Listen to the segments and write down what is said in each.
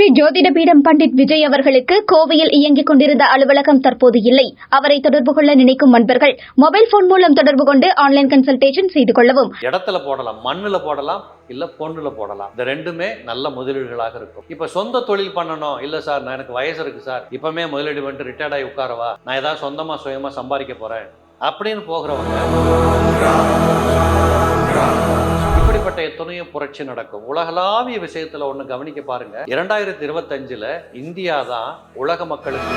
ஸ்ரீ ஜோதிடபீடம் பண்டிட் விஜய் அவர்களுக்கு கோவையில் இயங்கிக் கொண்டிருந்த அலுவலகம் தற்போது இல்லை. அவரை தொடர்பு கொள்ள நினைக்கும் நண்பர்கள் மொபைல் போன் மூலம் தொடர்பு கொண்டு ஆன்லைன் கன்சல்டேஷன் செய்து கொள்ளவும். இடத்துல போடலாம் மண்ணில் போடலாம் இல்லை பொண்ணுல போடலாம். இந்த ரெண்டுமே நல்ல முதலீடுகளாக இருக்கும். இப்போ சொந்த தொழில் பண்ணணும். இல்லை சார் நான் எனக்கு வயசு இருக்கு சார். இப்பவுமே முதலீடு பண்ணிட்டு ரிட்டையர்ட் ஆகி உட்காரவா நான் ஏதாவது சொந்தமாக சுயமாக சம்பாதிக்க போகிறேன் அப்படின்னு போகிறவங்க எத்தனையோ புரட்சி நடக்கும். உலகளாவிய விஷயத்துல ஒண்ணு கவனிக்க பாருங்க. இரண்டாயிரத்தி இருபத்தஞ்சுல இந்தியா தான் உலக மக்களுக்கு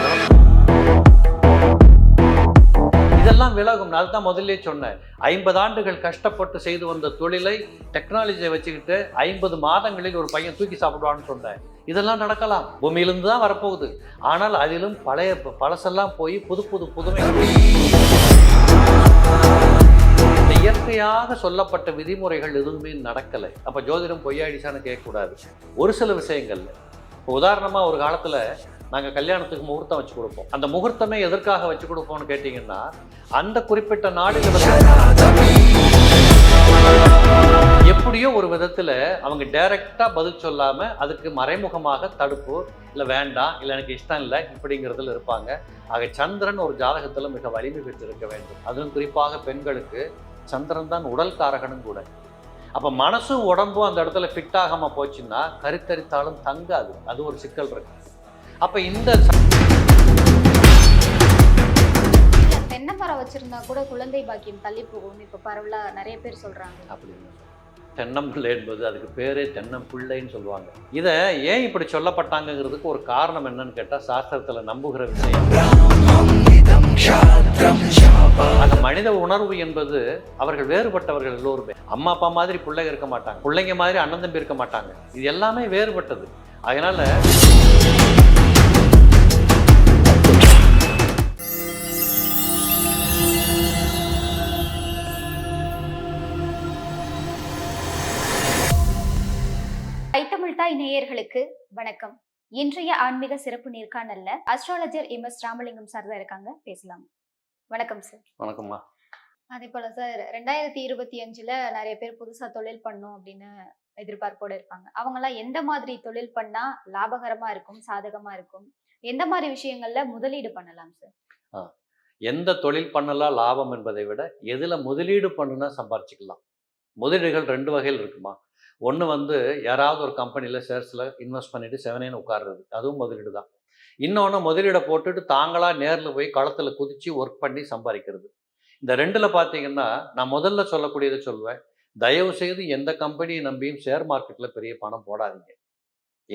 இதெல்லாம் விலகும். நான் அதுதான் முதல்ல சொன்னேன். ஐம்பது ஆண்டுகள் கஷ்டப்பட்டு செய்து வந்த தொழிலை டெக்னாலஜியை வச்சுக்கிட்டு ஐம்பது மாதங்களில் ஒரு பையன் தூக்கி சாப்பிடுவான்னு சொன்னேன். இதெல்லாம் நடக்கலாம். பூமியிலிருந்து தான் வரப்போகுது. ஆனால் அதிலும் பழைய பழசெல்லாம் போய் புது புது புதுமை. இயற்கையாக சொல்லப்பட்ட விதிமுறைகள் எதுவுமே நடக்கலை. அப்போ ஜோதிடம் பொய்யாயிடுச்சான்னு கேட்கக்கூடாது. ஒரு சில விஷயங்கள்ல. இப்போ உதாரணமாக ஒரு காலத்தில் நாங்கள் கல்யாணத்துக்கு முகூர்த்தம் வச்சு கொடுப்போம். அந்த முகூர்த்தமே எதற்காக வச்சு கொடுப்போம்னு கேட்டிங்கன்னா அந்த குறிப்பிட்ட நாடுகள் எப்படியோ ஒரு விதத்தில் அவங்க டைரெக்டாக பதில் சொல்லாமல் அதுக்கு மறைமுகமாக தடுப்பு இல்லை வேண்டாம் இல்லை எனக்கு இஷ்டம் இல்லை இப்படிங்கிறதுல இருப்பாங்க. ஆக சந்திரன் ஒரு ஜாதகத்தில் மிக வலிமை பெற்றிருக்க வேண்டும். அதுவும் குறிப்பாக பெண்களுக்கு சந்திரன் தான் உடல் காரகனும் கூட. அப்போ மனசும் உடம்பும் அந்த இடத்துல ஃபிட் ஆகாமல் போச்சுன்னா கருத்தரித்தாலும் தங்காது. அது ஒரு சிக்கல் இருக்கு. அப்போ இந்த தென்னை மரம் வச்சிருந்தா கூட குழந்தை பாக்கியம் தள்ளி போகும்னு இப்ப பரவலா நிறைய பேர் சொல்றாங்க. அப்படின்னு தென்னம்பிள்ளை என்பது அதுக்கு பேரே தென்னம்பிள்ளைன்னு சொல்லுவாங்க. இதை ஏன் இப்படி சொல்லப்பட்டாங்கங்கிறதுக்கு ஒரு காரணம் என்னன்னு கேட்டால் சாஸ்திரத்தில் நம்புகிற விஷயம். அந்த மனித உணர்வு என்பது அவர்கள் வேறுபட்டவர்கள் எல்லோருமே. அம்மா அப்பா மாதிரி பிள்ளைங்க இருக்க மாட்டாங்க. பிள்ளைங்க மாதிரி அண்ணன் தம்பி இருக்க மாட்டாங்க. இது எல்லாமே வேறுபட்டது. அதனால கைத்தமிழ் தாய் நேயர்களுக்கு வணக்கம். இன்றைய ஆன்மீக சிறப்பு நேர்காணல்ல astrologer M S Ramalingam sir தான் இருக்காங்க. பேசலாம். வணக்கம் சார் வணக்கம்மா. அதே போல சார் ரெண்டாயிரத்தி இருபத்தி அஞ்சுல நிறைய பேர் புதுசா தொழில் பண்ணும் அப்படின்னு எதிர்பார்ப்போட இருப்பாங்க. அவங்கெல்லாம் எந்த மாதிரி தொழில் பண்ணா லாபகரமா இருக்கும் சாதகமா இருக்கும்? எந்த மாதிரி விஷயங்கள்ல முதலீடு பண்ணலாம் சார் எந்த தொழில் பண்ணலாம் லாபம் என்பதை விட எதில் முதலீடு பண்ணுனா சம்பாரிச்சுக்கலாம். முதலீடுகள் ரெண்டு வகையில் இருக்குமா? ஒன்று வந்து யாராவது ஒரு கம்பெனியில் ஷேர்ஸில் இன்வெஸ்ட் பண்ணிவிட்டு செவனேன்னு உட்கார்றது. அதுவும் முதலீடு தான் இன்னொன்று முதலீடை போட்டுட்டு தாங்களாக நேரில் போய் களத்தில் குதித்து ஒர்க் பண்ணி சம்பாதிக்கிறது. இந்த ரெண்டில் பார்த்தீங்கன்னா நான் முதல்ல சொல்லக்கூடியதை சொல்லுவேன். தயவு செய்து எந்த கம்பெனியை நம்பியும் ஷேர் மார்க்கெட்டில் பெரிய பணம் போடாதீங்க.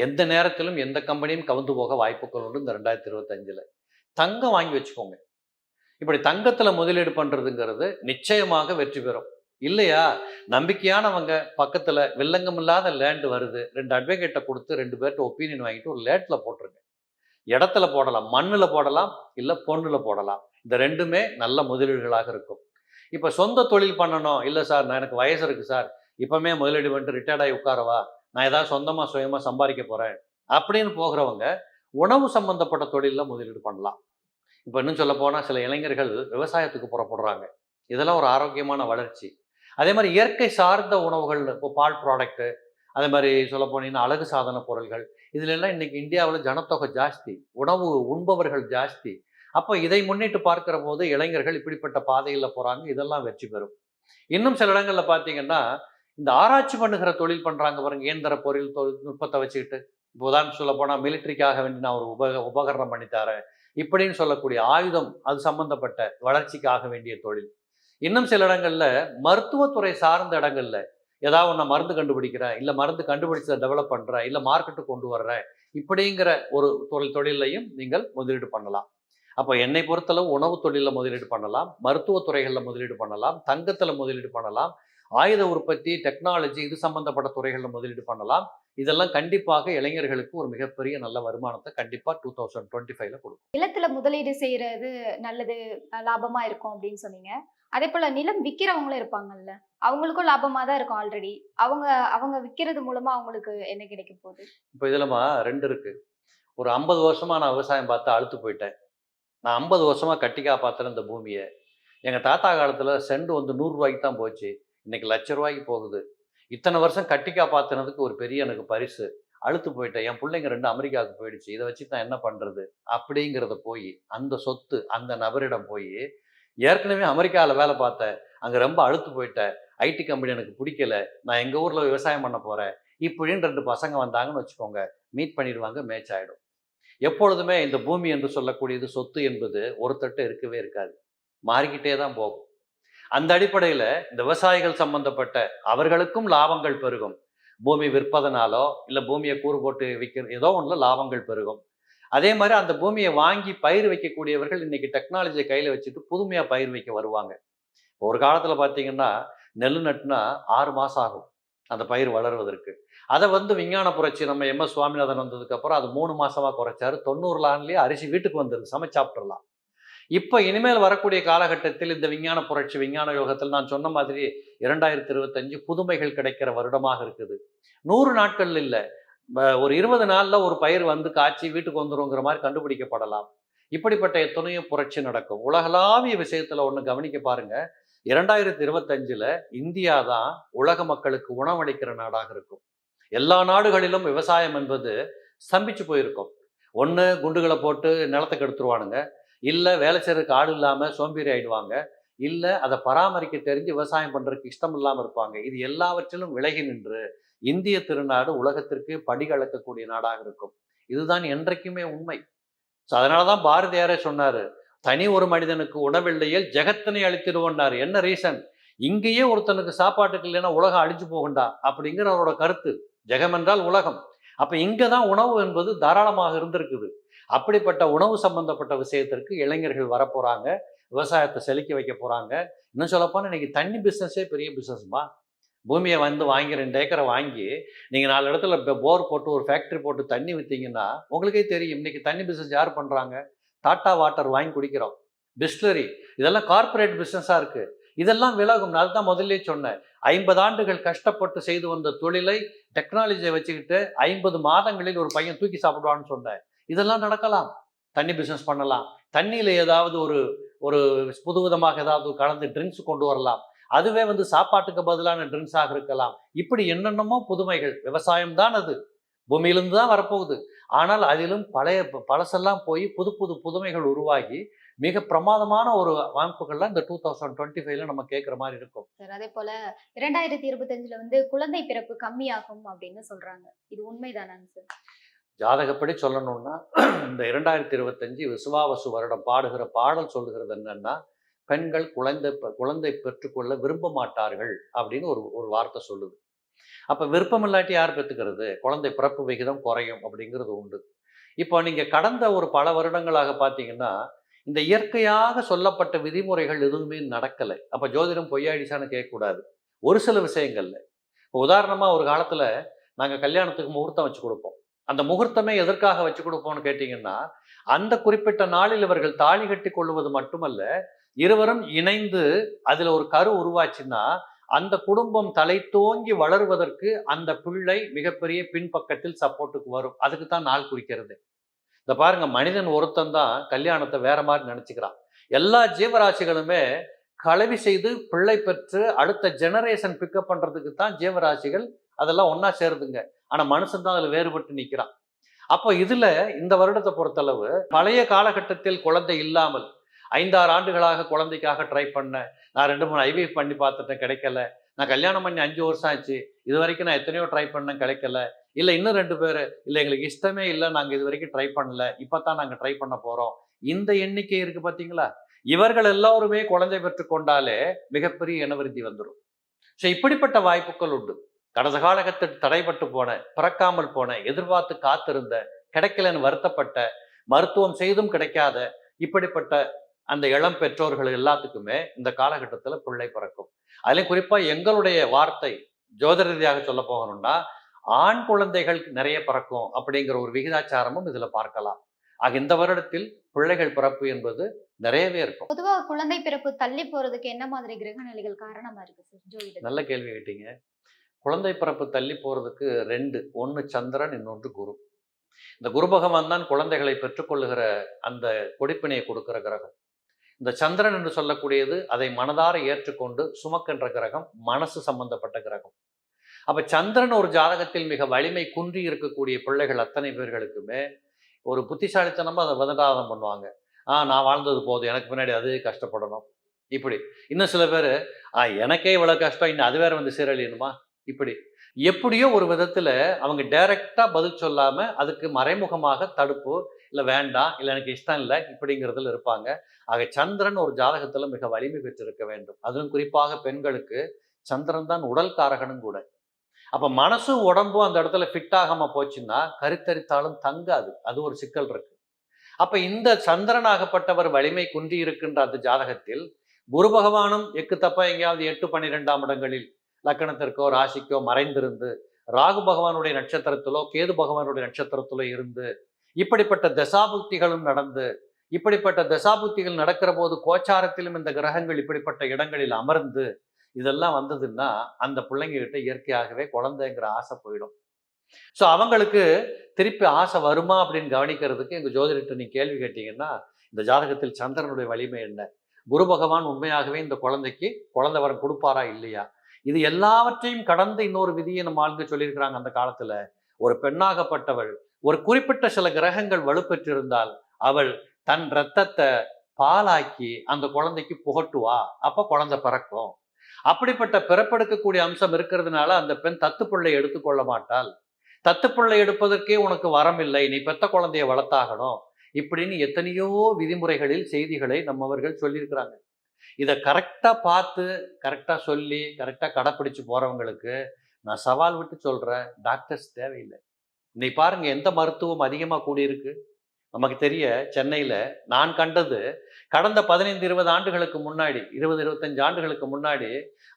எந்த நேரத்திலும் எந்த கம்பெனியும் கவுந்து போக வாய்ப்புகள் உண்டு இந்த ரெண்டாயிரத்தி இருபத்தஞ்சில். தங்கம் வாங்கி வச்சுக்கோங்க. இப்படி தங்கத்தில் முதலீடு பண்ணுறதுங்கிறது நிச்சயமாக வெற்றி பெறும். இல்லையா? நம்பிக்கையானவங்க பக்கத்தில் வில்லங்கம் இல்லாத லேண்டு வருது. ரெண்டு அட்வொகேட்டை கொடுத்து ரெண்டு பேர்கிட்ட ஒப்பீனியன் வாங்கிட்டு ஒரு லேட்டில் போட்டிருங்க. இடத்துல போடலாம் மண்ணில் போடலாம் இல்லை பொண்ணில் போடலாம். இந்த ரெண்டுமே நல்ல முதலீடுகளாக இருக்கும். இப்போ சொந்த தொழில் பண்ணணும். இல்லை சார் நான் எனக்கு வயசு இருக்குது சார். இப்போமே முதலீடு பண்ணிட்டு ரிட்டையர்ட் ஆகி உட்காரவா நான் ஏதாவது சொந்தமாக சுயமாக சம்பாதிக்க போகிறேன் அப்படின்னு போகிறவங்க உணவு சம்பந்தப்பட்ட தொழிலில் முதலீடு பண்ணலாம். இப்போ இன்னும் சொல்ல போனால் சில இளைஞர்கள் விவசாயத்துக்கு புறப்படுறாங்க. இதெல்லாம் ஒரு ஆரோக்கியமான வளர்ச்சி. அதே மாதிரி இயற்கை சார்ந்த உணவுகள் இப்போ பால் ப்ராடக்ட்டு அதே மாதிரி சொல்ல போனீங்கன்னா அழகு சாதன பொருள்கள். இதுல எல்லாம் இன்னைக்கு இந்தியாவில் ஜனத்தொகை ஜாஸ்தி உணவு உண்பவர்கள் ஜாஸ்தி. அப்போ இதை முன்னிட்டு பார்க்கிற போது இளைஞர்கள் இப்படிப்பட்ட பாதையில் போகிறாங்க இதெல்லாம் வெற்றி பெறும். இன்னும் சில இடங்களில் பார்த்தீங்கன்னா இந்த ஆராய்ச்சி பண்ணுகிற தொழில் பண்ணுறாங்க பாருங்க இயந்திர பொருள் தொழில்நுட்பத்தை வச்சுக்கிட்டு. இப்போ உதாரணம் சொல்ல போனால் மிலிட்ரிக்காக வேண்டி நான் ஒரு உபக உபகரணம் பண்ணித்தாரேன் இப்படின்னு சொல்லக்கூடிய ஆயுதம் அது சம்பந்தப்பட்ட வளர்ச்சிக்காக வேண்டிய தொழில். இன்னும் சில இடங்கள்ல மருத்துவத்துறை சார்ந்த இடங்கள்ல ஏதாவது ஒன்று மருந்து கண்டுபிடிக்கிறேன் இல்லை மருந்து கண்டுபிடிச்சதை டெவலப் பண்ணுறேன் இல்லை மார்க்கெட்டுக்கு கொண்டு வர்றேன் இப்படிங்கிற ஒரு தொழில் தொழிலையும் நீங்கள் முதலீடு பண்ணலாம். அப்போ என்னை பொறுத்தளவு உணவு தொழிலில் முதலீடு பண்ணலாம் மருத்துவ துறைகளில் முதலீடு பண்ணலாம் தங்கத்தில் முதலீடு பண்ணலாம் ஆயுத உற்பத்தி டெக்னாலஜி இது சம்பந்தப்பட்ட துறைகளில் முதலீடு பண்ணலாம். இதெல்லாம் கண்டிப்பாக இளைஞர்களுக்கு ஒரு மிகப்பெரிய நல்ல வருமானத்தை கண்டிப்பாக டூ தௌசண்ட் டுவெண்ட்டி ஃபைவ்ல கொடுக்கும். நிலத்துல முதலீடு செய்யறது நல்லது லாபமாக லாபமா இருக்கும் அப்படின்னு சொன்னீங்க. அதே போல நிலம் விற்கிறவங்களும் இருப்பாங்கல்ல அவங்களுக்கும் லாபமா தான் இருக்கும் ஆல்ரெடி அவங்க அவங்க விற்கிறது மூலமா அவங்களுக்கு என்ன கிடைக்க போகுது? இப்போ இதுலமா ரெண்டு இருக்கு. ஒரு ஐம்பது வருஷமா நான் விவசாயம் பார்த்து அழுத்து போயிட்டேன். நான் ஐம்பது வருஷமா கட்டி காப்பாத்துறேன் இந்த பூமியை. எங்கள் தாத்தா காலத்தில் செண்டு வந்து நூறுரூவாய்க்கு தான் போச்சு. இன்னைக்கு லட்ச ரூபாய்க்கு போகுது. இத்தனை வருஷம் கட்டி காப்பாத்துனதுக்கு ஒரு பெரிய எனக்கு பரிசு. அழுத்து போயிட்டேன். என் பிள்ளைங்க ரெண்டு அமெரிக்காவுக்கு போயிடுச்சு. இதை வச்சு தான் என்ன பண்ணுறது அப்படிங்கிறத போய் அந்த சொத்து அந்த நபரிடம் போய் ஏற்கனவே அமெரிக்காவில் வேலை பார்த்தேன் அங்கே ரொம்ப அழுத்து போயிட்டேன் ஐடி கம்பெனி எனக்கு பிடிக்கல நான் எங்கள் ஊரில் விவசாயம் பண்ண போகிறேன் இப்படின்னு ரெண்டு பசங்க வந்தாங்கன்னு வச்சுக்கோங்க மீட் பண்ணிடுவாங்க மேட்ச் ஆகிடும் எப்பொழுதுமே இந்த பூமி என்று சொல்லக்கூடியது சொத்து என்பது ஒருத்தட்ட இருக்கவே இருக்காது. மாறிக்கிட்டே தான் போகும். அந்த அடிப்படையில் இந்த விவசாயிகள் சம்பந்தப்பட்ட அவர்களுக்கும் லாபங்கள் பெருகும். பூமி விற்பதனாலோ இல்லை பூமியை கூறு போட்டு விற்கிற ஏதோ ஒன்றில் லாபங்கள் பெருகும். அதே மாதிரி அந்த பூமியை வாங்கி பயிர் வைக்கக்கூடியவர்கள் இன்னைக்கு டெக்னாலஜியை கையில் வச்சுட்டு புதுமையாக பயிர் வைக்க வருவாங்க. ஒரு காலத்தில் பார்த்தீங்கன்னா நெல் நட்டுனா ஆறு மாதம் ஆகும் அந்த பயிர் வளருவதற்கு. அதை வந்து விஞ்ஞான புரட்சி நம்ம எம் எஸ் சுவாமிநாதன் வந்ததுக்கப்புறம் அது மூணு மாதமாக குறைச்சாரு. தொண்ணூறு ஆண்டுலேயே அரிசி வீட்டுக்கு வந்துருது சமைச்சு சாப்பிட்றலாம் இப்போ இனிமேல் வரக்கூடிய காலகட்டத்தில் இந்த விஞ்ஞான புரட்சி விஞ்ஞான யோகத்தில் நான் சொன்ன மாதிரி இரண்டாயிரத்தி இருபத்தஞ்சு புதுமைகள் கிடைக்கிற வருடமாக இருக்குது. நூறு நாட்கள் இல்லை. ஒரு இருபது நாளில் ஒரு பயிர் வந்து காய்ச்சி வீட்டுக்கு வந்துருங்கிற மாதிரி கண்டுபிடிக்கப்படலாம். இப்படிப்பட்ட எத்தனையோ புரட்சி நடக்கும். உலகளாவிய விஷயத்துல ஒன்று கவனிக்க பாருங்க. இரண்டாயிரத்தி இருபத்தஞ்சுல இந்தியா தான் உலக மக்களுக்கு உணவளிக்கிற நாடாக இருக்கும். எல்லா நாடுகளிலும் விவசாயம் என்பது ஸ்தம்பிச்சு போயிருக்கும். ஒன்று குண்டுகளை போட்டு நிலத்துக்கு எடுத்துருவானுங்க. இல்லை வேலை செய்கிறதுக்கு ஆள் இல்லாமல் சோம்பேறி ஆயிடுவாங்க. இல்லை அதை பராமரிக்க தெரிஞ்சு விவசாயம் பண்ணுறதுக்கு இஷ்டம் இல்லாமல் இருப்பாங்க. இது எல்லாவற்றிலும் விலகி நின்று இந்திய திருநாடு உலகத்திற்கு படிகளக்கக்கூடிய நாடாக இருக்கும். இதுதான் என்றைக்குமே உண்மை. ஸோ அதனால தான் பாரதியாரே சொன்னார் தனி ஒரு மனிதனுக்கு உணவில்லையில் ஜெகத்தினை அழித்திடுவோன்னார் என்ன ரீசன் இங்கேயே ஒருத்தனுக்கு சாப்பாட்டுக்கு இல்லைன்னா உலகம் அழிஞ்சு போகண்டா அப்படிங்கிற அவரோட கருத்து. ஜெகம் என்றால் உலகம். அப்ப இங்க தான் உணவு என்பது தாராளமாக இருந்திருக்குது. அப்படிப்பட்ட உணவு சம்பந்தப்பட்ட விஷயத்திற்கு இளைஞர்கள் வரப்போறாங்க விவசாயத்தை செழிக்க வைக்க போறாங்க. இன்னும் சொல்லப்போனால் இன்னைக்கு தண்ணி பிஸ்னஸே பெரிய பிஸ்னஸ்மா பூமியை வந்து வாங்கி ரெண்டு ஏக்கரை வாங்கி நீங்கள் நாலு இடத்துல இப்போ போர் போட்டு ஒரு ஃபேக்ட்ரி போட்டு தண்ணி விற்றீங்கன்னா உங்களுக்கே தெரியும். இன்னைக்கு தண்ணி பிஸ்னஸ் யார் பண்ணுறாங்க டாட்டா வாட்டர் வாங்கி குடிக்கிறோம். பிஸ்லரி இதெல்லாம் கார்ப்பரேட் பிஸ்னஸாக இருக்குது இதெல்லாம் விலகும். நான் தான் முதல்ல சொன்னேன். ஐம்பது ஆண்டுகள் கஷ்டப்பட்டு செய்து வந்த தொழிலை டெக்னாலஜியை வச்சுக்கிட்டு ஐம்பது மாதங்களில் ஒரு பையன் தூக்கி சாப்பிடுவான்னு சொன்னேன். இதெல்லாம் நடக்கலாம். தண்ணி பிஸ்னஸ் பண்ணலாம். தண்ணியில் ஏதாவது ஒரு ஒரு புதுவிதமாக ஏதாவது கலந்து ட்ரிங்க்ஸ் கொண்டு வரலாம். அதுவே வந்து சாப்பாட்டுக்கு பதிலான ட்ரிங்க்ஸாக இருக்கலாம். இப்படி என்னென்னமோ புதுமைகள். விவசாயம் தான் அது. பூமியிலிருந்து தான் வரப்போகுது. ஆனால் அதிலும் பழைய பழசெல்லாம் போய் புது புது புதுமைகள் உருவாகி மிக பிரமாதமான ஒரு வாய்ப்புகள்லாம் இந்த டூ தௌசண்ட் டுவெண்ட்டி ஃபைவ்ல நம்ம கேட்குற மாதிரி இருக்கும். சார் அதே போல இரண்டாயிரத்தி இருபத்தஞ்சுல வந்து குழந்தை பிறப்பு கம்மியாகும் அப்படின்னு சொல்றாங்க. இது உண்மைதானாங்க சார்? ஜாதகப்படி சொல்லணும்னா இந்த இரண்டாயிரத்தி இருபத்தஞ்சு விசுவாவசு வருடம் பாடுகிற பாடல் சொல்லுகிறது என்னன்னா பெண்கள் குழந்தை குழந்தை பெற்றுக்கொள்ள விரும்ப மாட்டார்கள் அப்படின்னு ஒரு ஒரு வார்த்தை சொல்லுது. அப்போ விருப்பம் இல்லாட்டி யார் பெற்றுக்கிறது? குழந்தை பிறப்பு விகிதம் குறையும் அப்படிங்கிறது உண்டு. இப்போ நீங்கள் கடந்த ஒரு பல வருடங்களாக பார்த்தீங்கன்னா இந்த இயற்கையாக சொல்லப்பட்ட விதிமுறைகள் எதுவுமே நடக்கலை. அப்போ ஜோதிடம் பொய்யாடிச்சான்னு கேட்கக்கூடாது. ஒரு சில விஷயங்கள்ல. இப்போ உதாரணமாக ஒரு காலத்தில் நாங்கள் கல்யாணத்துக்கு முகூர்த்தம் வச்சு கொடுப்போம். அந்த முகூர்த்தமே எதற்காக வச்சு கொடுப்போம்னு கேட்டிங்கன்னா அந்த குறிப்பிட்ட நாளில் இவர்கள் தாலி கட்டி கொள்வது மட்டுமல்ல இருவரும் இணைந்து அதில் ஒரு கரு உருவாச்சுன்னா அந்த குடும்பம் தலை தோங்கி வளருவதற்கு அந்த பிள்ளை மிகப்பெரிய பின்பக்கத்தில் சப்போர்ட்டுக்கு வரும். அதுக்கு தான் நாள் குறிக்கிறது. இந்த பாருங்க மனிதன் ஒருத்தன் தான் கல்யாணத்தை வேற மாதிரி நினைச்சுக்கிறான். எல்லா ஜீவராசிகளுமே கலவி செய்து பிள்ளை பெற்று அடுத்த ஜெனரேஷன் பிக்கப் பண்ணுறதுக்கு தான் ஜீவராசிகள் அதெல்லாம் ஒன்றா சேருதுங்க. ஆனால் மனுஷன் தான் அதில் வேறுபட்டு நிற்கிறான் அப்போ இதில் இந்த வருடத்தை பொறுத்தளவு பழைய காலகட்டத்தில் குழந்தை இல்லாமல் ஐந்தாறு ஆண்டுகளாக குழந்தைக்காக ட்ரை பண்ணேன் நான் ரெண்டு மூணு ஐவிஎஃப் பண்ணி பார்த்துட்டேன் கிடைக்கல. நான் கல்யாணம் பண்ணி அஞ்சு வருஷம் ஆச்சு. இது வரைக்கும் நான் எத்தனையோ ட்ரை பண்ணேன் கிடைக்கல. இல்லை இன்னும் ரெண்டு பேர். இல்லை எங்களுக்கு இஷ்டமே இல்லை நாங்கள் இது வரைக்கும் ட்ரை பண்ணல. இப்போ தான் நாங்கள் ட்ரை பண்ண போகிறோம் இந்த எண்ணிக்கை இருக்குது பார்த்தீங்களா? இவர்கள் எல்லோருமே குழந்தை பெற்று கொண்டாலே மிகப்பெரிய இனவிருத்தி வந்துடும் ஸோ இப்படிப்பட்ட வாய்ப்புகள் உண்டு. கடந்த காலகத்தில் தடைப்பட்டு போன பிறக்காமல் போன எதிர்பார்த்து காத்திருந்த கிடைக்கலன்னு வருத்தப்பட்ட மருத்துவம் செய்தும் கிடைக்காத இப்படிப்பட்ட அந்த இளம் பெற்றோர்கள் எல்லாத்துக்குமே இந்த காலகட்டத்தில் பிள்ளை பிறக்கும். அதுலேயும் குறிப்பாக எங்களுடைய வார்த்தை ஜோதிட ரீதியாக சொல்ல போகணும்னா ஆண் குழந்தைகள் நிறைய பிறக்கும் அப்படிங்கிற ஒரு விகிதாச்சாரமும் இதில் பார்க்கலாம். ஆக இந்த வருடத்தில் பிள்ளைகள் பிறப்பு என்பது நிறையவே இருக்கும். பொதுவா குழந்தை பிறப்பு தள்ளி போறதுக்கு என்ன மாதிரி கிரக நிலைகள் காரணமா இருக்கு நல்ல கேள்வி கேட்டீங்க. குழந்தை பிறப்பு தள்ளி போறதுக்கு ரெண்டு ஒன்று சந்திரன் இன்னொன்று குரு. இந்த குரு பகவான் தான் குழந்தைகளை பெற்றுக்கொள்ளுகிற அந்த கொடிப்பினையை கொடுக்கிற கிரகம். இந்த சந்திரன் என்று சொல்லக்கூடியது அதை மனதார ஏற்றுக்கொண்டு சுமக்கின்ற கிரகம் மனசு சம்பந்தப்பட்ட கிரகம். அப்ப சந்திரன் ஒரு ஜாதகத்தில் மிக வலிமை குன்றி இருக்கக்கூடிய பிள்ளைகள் அத்தனை பேர்களுக்குமே ஒரு புத்திசாலித்தனமா அதை விதண்டாதம் பண்ணுவாங்க. ஆ நான் வாழ்ந்தது போதும் எனக்கு பின்னாடி அது கஷ்டப்படணும். இப்படி. இன்னும் சில பேர் ஆ எனக்கே இவ்வளவு கஷ்டம் இன்னும் அது வேற வந்து சீரழியணுமா? இப்படி. எப்படியோ ஒரு விதத்துல அவங்க டைரக்டா பதில் சொல்லாம அதுக்கு மறைமுகமாக தடுப்பு இல்லை வேண்டாம் இல்லை எனக்கு இஷ்டம் இல்லை இப்படிங்கிறதுல இருப்பாங்க. ஆக சந்திரன் ஒரு ஜாதகத்தில் மிக வலிமை பெற்றிருக்க வேண்டும். அதுவும் குறிப்பாக பெண்களுக்கு சந்திரன் தான் உடல் காரகனும் கூட. அப்போ மனசும் உடம்பும் அந்த இடத்துல ஃபிட் ஆகாமல் போச்சுன்னா கருத்தரித்தாலும் தங்காது. அது ஒரு சிக்கல் இருக்கு. அப்போ இந்த சந்திரனாகப்பட்டவர் வலிமை குன்றி இருக்கின்ற அந்த ஜாதகத்தில் குரு பகவானும் எக்கு தப்பா எங்கேயாவது எட்டு பன்னிரெண்டாம் இடங்களில் லக்கணத்திற்கோ ராசிக்கோ மறைந்திருந்து ராகு பகவானுடைய நட்சத்திரத்திலோ கேது பகவானுடைய நட்சத்திரத்திலோ இருந்து இப்படிப்பட்ட தசாபுக்திகளும் நடந்து இப்படிப்பட்ட தசாபுக்திகள் நடக்கிற போது கோச்சாரத்திலும் இந்த கிரகங்கள் இப்படிப்பட்ட இடங்களில் அமர்ந்து இதெல்லாம் வந்ததுன்னா அந்த பிள்ளைங்ககிட்ட இயற்கையாகவே குழந்தைங்கிற ஆசை போயிடும். ஸோ அவங்களுக்கு திருப்பி ஆசை வருமா அப்படின்னு கவனிக்கிறதுக்கு எங்கள் ஜோதிடத்தை நீ கேள்வி கேட்டீங்கன்னா இந்த ஜாதகத்தில் சந்திரனுடைய வலிமை என்ன? குரு பகவான் உண்மையாகவே இந்த குழந்தைக்கு குழந்தை வரம் கொடுப்பாரா இல்லையா? இது எல்லாவற்றையும் கடந்து இன்னொரு விதியை நம்ம ஆளுங்க சொல்லியிருக்கிறாங்க அந்த காலத்தில். ஒரு பெண்ணாகப்பட்டவள் ஒரு குறிப்பிட்ட சில கிரகங்கள் வலுப்பெற்றிருந்தால் அவள் தன் ரத்தத்தை பாலாக்கி அந்த குழந்தைக்கு புகட்டுவா? அப்ப குழந்தை பிறக்கும். அப்படிப்பட்ட பிறப்பெடுக்கக்கூடிய அம்சம் இருக்கிறதுனால அந்த பெண் தத்துப்பிள்ளை எடுத்துக்கொள்ள மாட்டாள். தத்துப்பிள்ளை எடுப்பதற்கே உனக்கு வரம் இல்லை. நீ பெத்த குழந்தைய வளர்த்தாகணும். இப்படின்னு எத்தனையோ விதிமுறைகளில் செய்திகளை நம்மவர்கள் சொல்லியிருக்கிறாங்க. இதை கரெக்டாக பார்த்து கரெக்டாக சொல்லி கரெக்டாக கடைப்பிடிச்சு போறவங்களுக்கு நான் சவால் விட்டு சொல்றேன். டாக்டர்ஸ் தேவையில்லை. இன்னைக்கு பாருங்க எந்த மருத்துவம் அதிகமாக கூடியிருக்கு? நமக்கு தெரிய சென்னையில் நான் கண்டது கடந்த பதினைந்து இருபது ஆண்டுகளுக்கு முன்னாடி இருபது இருபத்தஞ்சு ஆண்டுகளுக்கு முன்னாடி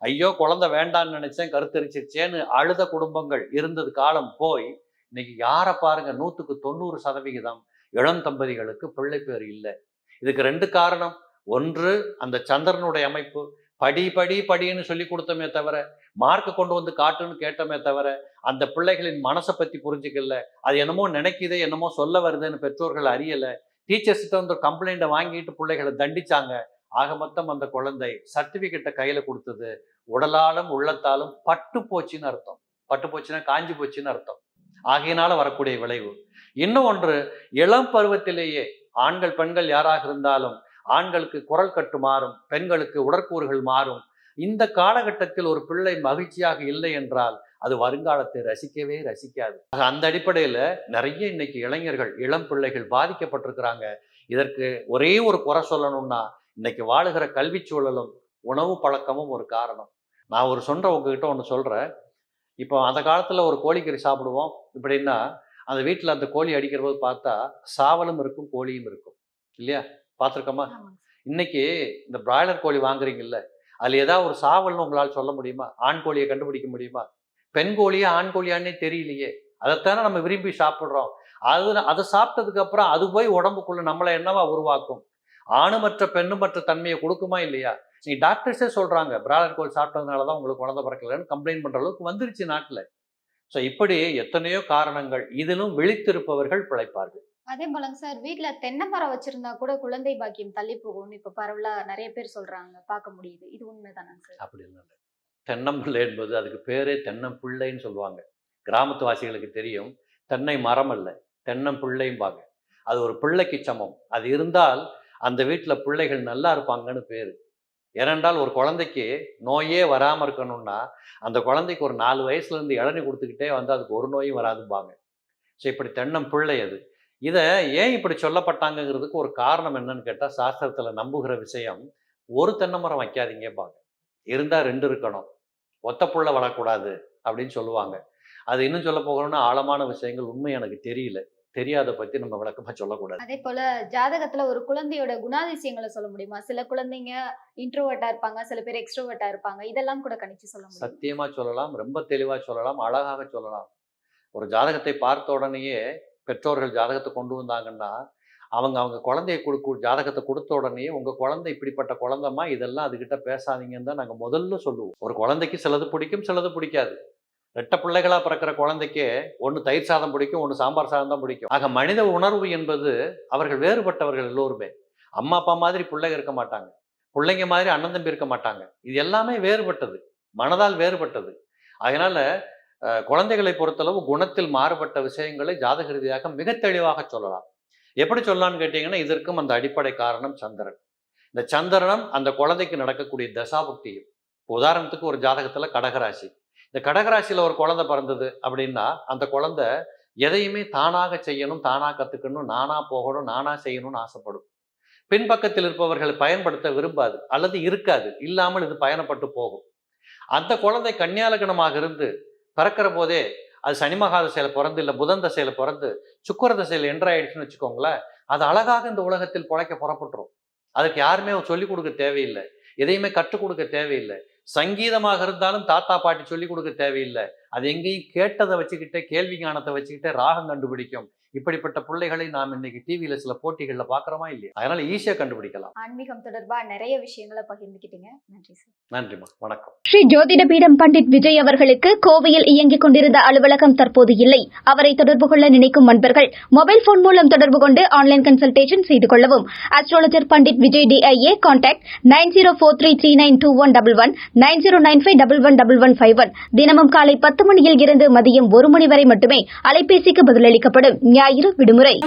ஐயோ குழந்தை வேண்டான்னு நினைச்சேன் கருத்தரிச்சிருச்சேன்னு அழுத குடும்பங்கள் இருந்தது காலம் போய் இன்னைக்கு யாரை பாருங்க நூற்றுக்கு தொண்ணூறு சதவிகிதம் இளம் தம்பதிகளுக்கு பிள்ளை பேர் இல்லை. இதுக்கு ரெண்டு காரணம். ஒன்று அந்த சந்திரனுடைய அமைப்பு. படி படி படின்னு சொல்லி கொடுத்தோமே தவிர மார்க்கை கொண்டு வந்து காட்டுன்னு கேட்டோமே தவிர அந்த பிள்ளைகளின் மனசை பத்தி புரிஞ்சுக்கல. அது என்னமோ நினைக்குது என்னமோ சொல்ல வருதுன்னு பெற்றோர்கள் அறியல. டீச்சர்ஸ்கிட்ட வந்து ஒரு கம்ப்ளைண்ட்டை வாங்கிட்டு பிள்ளைகளை தண்டிச்சாங்க. ஆக மொத்தம் அந்த குழந்தை சர்டிபிகேட்டை கையில கொடுத்தது. உடலாலும் உள்ளத்தாலும் பட்டு போச்சுன்னு அர்த்தம். பட்டு போச்சுன்னா காஞ்சி போச்சுன்னு அர்த்தம். ஆகையினால வரக்கூடிய விளைவு. இன்னும் ஒன்று இளம் பருவத்திலேயே ஆண்கள் பெண்கள் யாராக இருந்தாலும் ஆண்களுக்கு குரல் கட்டு மாறும் பெண்களுக்கு உடற்கூறுகள் மாறும். இந்த காலகட்டத்தில் ஒரு பிள்ளை மகிழ்ச்சியாக இல்லை என்றால் அது வருங்காலத்தை ரசிக்கவே ரசிக்காது. அந்த அடிப்படையில நிறைய இன்னைக்கு இளைஞர்கள் இளம் பிள்ளைகள் பாதிக்கப்பட்டிருக்கிறாங்க. இதற்கு ஒரே ஒரு குறை சொல்லணும்னா இன்னைக்கு வாழுகிற கல்வி சூழலும் உணவு பழக்கமும் ஒரு காரணம். நான் ஒரு சொல்ற உங்ககிட்ட ஒன்று சொல்றேன். இப்போ அந்த காலத்துல ஒரு கோழிக்கறி சாப்பிடுவோம் இப்படின்னா அந்த வீட்டில் அந்த கோழி அடிக்கிற போது பார்த்தா சாவலும் இருக்கும் கோழியும் இருக்கும். இல்லையா? பார்த்துருக்கோமா? இன்னைக்கு இந்த பிராய்லர் கோழி வாங்குறீங்கல்ல அதுல ஏதாவது ஒரு சாவல்னு உங்களால் சொல்ல முடியுமா? ஆண் கோழியை கண்டுபிடிக்க முடியுமா? பெண் கோழியா ஆண் கோழியான்னே தெரியலையே. அதைத்தானே நம்ம விரும்பி சாப்பிட்றோம். அது அதை சாப்பிட்டதுக்கு அப்புறம் அது போய் உடம்புக்குள்ள நம்மளை என்னவா உருவாக்கும்? ஆணுமற்ற பெண்ணுமற்ற தன்மையை கொடுக்குமா இல்லையா? நீ டாக்டர்ஸே சொல்றாங்க பிராய்லர் கோழி சாப்பிட்டதுனால தான் உங்களுக்கு குழந்தை பிறக்கலன்னு கம்ப்ளைண்ட் பண்ற அளவுக்கு வந்துருச்சு நாட்டில். ஸோ இப்படி எத்தனையோ காரணங்கள் இதிலும் விழித்திருப்பவர்கள் பிழைப்பார்கள். அதே போலங்க சார். வீட்டுல தென்னை மரம் வச்சிருந்தா கூட குழந்தை பாக்கியம் தள்ளி போகும்னு இப்ப பரவலா நிறைய பேர் சொல்றாங்க. பார்க்க முடியுது. இது உண்மைதானாங்க சார்? அப்படி இல்லை தென்னம்பிள்ளை என்பது அதுக்கு பேரே தென்னம்பிள்ளைன்னு சொல்லுவாங்க. கிராமத்து வாசிகளுக்கு தெரியும். தென்னை மரம் அல்ல. தென்னம்பிள்ளைம்பாங்க அது ஒரு பிள்ளைக்கு சமம். அது இருந்தால் அந்த வீட்டில் பிள்ளைகள் நல்லா இருப்பாங்கன்னு பேர். ஏனென்றால் ஒரு குழந்தைக்கு நோயே வராமல் இருக்கணும்னா அந்த குழந்தைக்கு ஒரு நாலு வயசுலேருந்து இளநி கொடுத்துக்கிட்டே வந்து அதுக்கு ஒரு நோயும் வராதும்பாங்க. ஸோ இப்படி தென்னம் பிள்ளை அது. இதை ஏன் இப்படி சொல்லப்பட்டாங்கங்கிறதுக்கு ஒரு காரணம் என்னன்னு கேட்டால் சாஸ்திரத்தில் நம்புகிற விஷயம் ஒரு தென்னை மரம் வைக்காதீங்கம்பாங்க இருந்தால் ரெண்டு இருக்கணும். ஒத்த புள்ள வளரக்கூடாது அப்படின்னு சொல்லுவாங்க. அது இன்னும் சொல்ல போகணும்னா ஆழமான விஷயங்கள் உண்மை எனக்கு தெரியல. தெரியாத பற்றி நம்ம விளக்கமாக சொல்லக்கூடாது. அதே போல ஜாதகத்துல ஒரு குழந்தையோட குணாதிசயங்களை சொல்ல முடியுமா? சில குழந்தைங்க இன்ட்ரோவர்ட்டா இருப்பாங்க சில பேர் எக்ஸ்ட்ரோவர்ட்டா இருப்பாங்க. இதெல்லாம் கூட கணிச்சு சொல்ல முடியும்? சத்தியமா சொல்லலாம் ரொம்ப தெளிவா சொல்லலாம் அழகாக சொல்லலாம். ஒரு ஜாதகத்தை பார்த்த உடனேயே பெற்றோர்கள் ஜாதகத்தை கொண்டு வந்தாங்கன்னா அவங்க அவங்க குழந்தைய கொடுக்க ஜாதகத்தை கொடுத்த உடனே உங்கள் குழந்தை இப்படிப்பட்ட குழந்தைமா இதெல்லாம் அதுகிட்ட பேசாதீங்கன்னு தான் நாங்கள் முதல்ல சொல்லுவோம். ஒரு குழந்தைக்கு சிலது பிடிக்கும் சிலது பிடிக்காது. ரெட்ட பிள்ளைகளாக பிறக்கிற குழந்தைக்கு ஒன்று தயிர் சாதம் பிடிக்கும் ஒன்று சாம்பார் சாதம் தான் பிடிக்கும். ஆக மனித உணர்வு என்பது அவர்கள் வேறுபட்டவர்கள் எல்லோருமே. அம்மா அப்பா மாதிரி பிள்ளைங்க இருக்க மாட்டாங்க. பிள்ளைங்க மாதிரி அண்ணன் தம்பி இருக்க மாட்டாங்க. இது எல்லாமே வேறுபட்டது. மனதால் வேறுபட்டது. அதனால குழந்தைகளை பொறுத்தளவு குணத்தில் மாறுபட்ட விஷயங்களை ஜாதக ரீதியாக மிக தெளிவாக சொல்லலாம். எப்படி சொல்லலாம்னு கேட்டீங்கன்னா இதற்கும் அந்த அடிப்படை காரணம் சந்திரன். இந்த சந்திரனம் அந்த குழந்தைக்கு நடக்கக்கூடிய தசாபுக்தியும். உதாரணத்துக்கு ஒரு ஜாதகத்துல கடகராசி. இந்த கடகராசியில ஒரு குழந்தை பிறந்தது அப்படின்னா அந்த குழந்தை எதையுமே தானாக செய்யணும் தானா கத்துக்கணும் நானா போகணும் நானா செய்யணும்னு ஆசைப்படும். பின்பக்கத்தில் இருப்பவர்களை பயன்படுத்த விரும்பாது அல்லது இருக்காது இல்லாமல் இது பயணப்பட்டு போகும். அந்த குழந்தை கன்னியாலகணமாக இருந்து பிறக்கிற போதே அது சனி மகாத தசையில பிறந்து இல்லை புதன் தசையில் பிறந்து சுக்கர தசையில் என்ட்ராயிடுச்சுன்னு வச்சுக்கோங்களேன் அது அழகாக இந்த உலகத்தில் பிழைக்க புறப்பட்டுரும். அதுக்கு யாருமே சொல்லிக் கொடுக்க தேவையில்லை. எதையுமே கற்றுக் கொடுக்க தேவையில்லை. சங்கீதமாக இருந்தாலும் தாத்தா பாட்டி சொல்லிக் கொடுக்க தேவையில்லை. அது எங்கேயும் கேட்டதை வச்சுக்கிட்டே கேள்வி ஞானத்தை வச்சுக்கிட்டே ராகம் கண்டுபிடிக்கும். இப்படிப்பட்ட பிள்ளைகளை நாம் இன்னைக்கு டிவியில சில போட்டிகள்ல பாக்குறோமா இல்லையா? அதனால ஈஸியா கண்டுபிடிக்கலாம். ஆன்மீகம் தொடர்பா நிறைய விஷயங்களை பகிர்ந்துக்கிட்டீங்க. நன்றி சார். நன்றிம்மா. வணக்கம். ஸ்ரீ ஜோதிட பீடம் பண்டிட் விஜய் அவர்களுக்கு கோவையில் இயங்கிக் கொண்டிருந்த அலுவலகம் தற்போது இல்லை. அவரை தொடர்பு கொள்ள நினைக்கும் நண்பர்கள் மொபைல் போன் மூலம் தொடர்பு கொண்டு ஆன்லைன் கன்சல்டேஷன் செய்து கொள்ளவும். Astrologer Pandit Vijay DIA contact nine zero four three three nine two one double one nine zero nine five double one double one five one. தினமும் காலை பத்து மணியில் இருந்து மதியம் ஒரு மணி வரை மட்டுமே அலைபேசிக்கு பதிலளிக்கப்படும். ஞாயிறு விடுமுறை.